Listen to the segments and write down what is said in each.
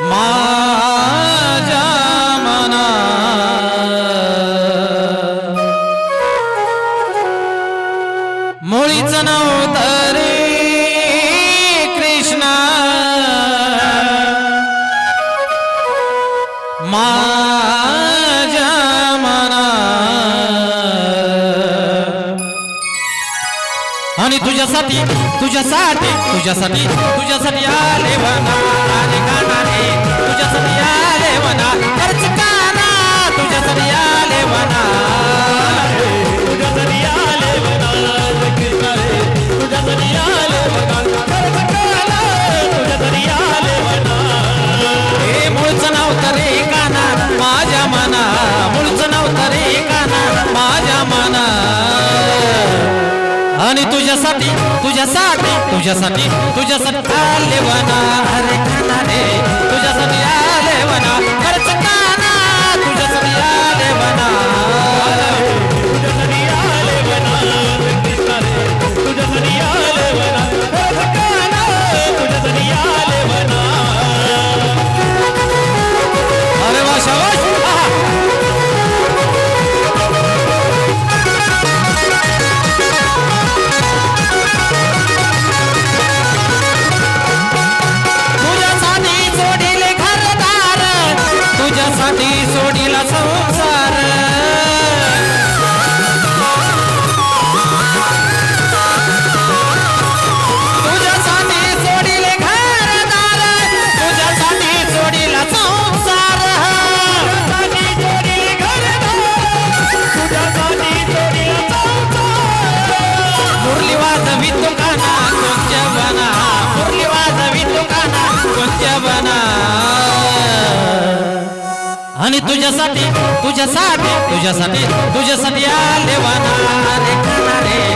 妈。आणि तुझ्यासाठी तुझ्यासाठी तुझ्यासाठी तुझ्यासाठी आले म्हणा आले कानाने तुझ्यासाठी आले म्हणा आणि तुझ्यासाठी तुझ्यासाठी तुझ्यासाठी तुझ्यासाठी आले वना हरे खाना रे तुझ्यासाठी आले वना खर्च काना तुझ्यासाठी आले आणि तुझ्यासाठी तुझ्यासाठी तुझ्यासाठी तुझ्यासाठी आले बना रे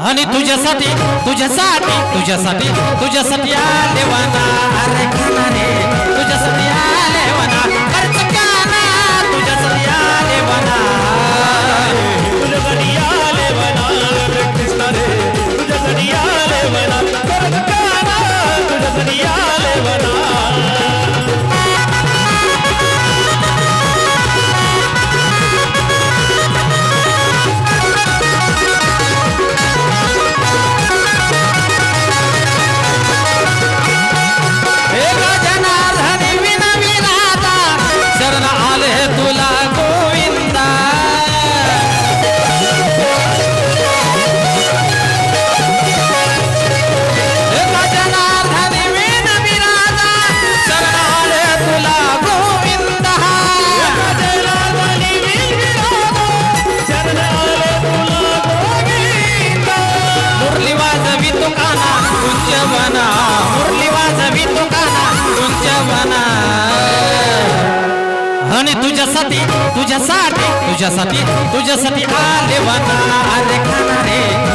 आणि तुझ्यासाठी तुझ्यासाठी तुझ्यासाठी तुझ्यासाठी देवाना अरे रे आणि तुझ्यासाठी तुझ्यासाठी तुझ्यासाठी तुझ्यासाठी आले वाना आले खाणारे.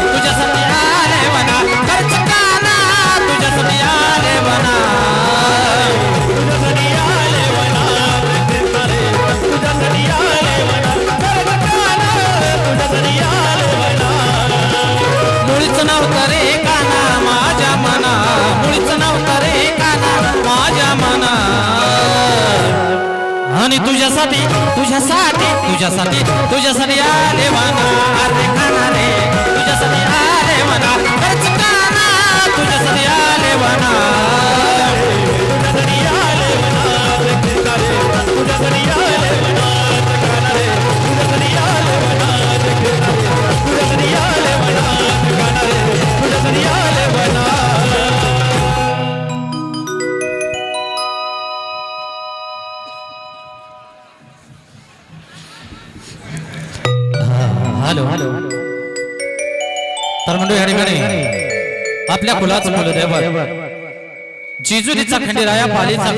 आणि तुझ्यासाठी तुझ्यासाठी तुझ्यासाठी तुझ्यासाठी आले म्हणा तुझ्यासाठी आले म्हणा तुझ्यासाठी आले म्हणा हॅलो. हॅलो. तर म्हणतो या ठिकाणी आपल्या कुलाच कुलदैवत. जिजुरीचा खंडेराया पालीचा